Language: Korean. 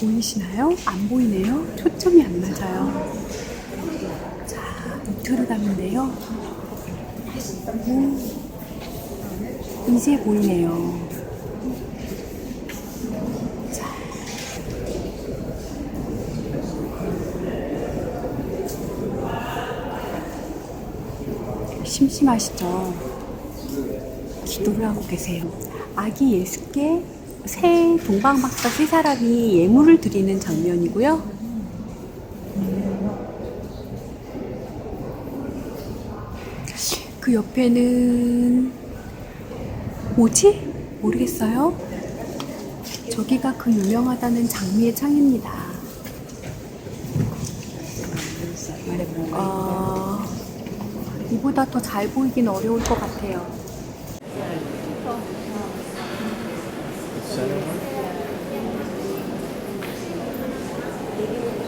보이시나요? 안 보이네요. 초점이 안 맞아요. 자, 노트르담인데요. 오, 이제 보이네요. 자. 심심하시죠? 기도를 하고 계세요. 아기 예수께 새 동방박사 세 사람이 예물을 드리는 장면이고요. 그 옆에는 뭐지? 모르겠어요. 저기가 그 유명하다는 장미의 창입니다. 어, 이보다 더 잘 보이긴 어려울 것 같아요. ですよね。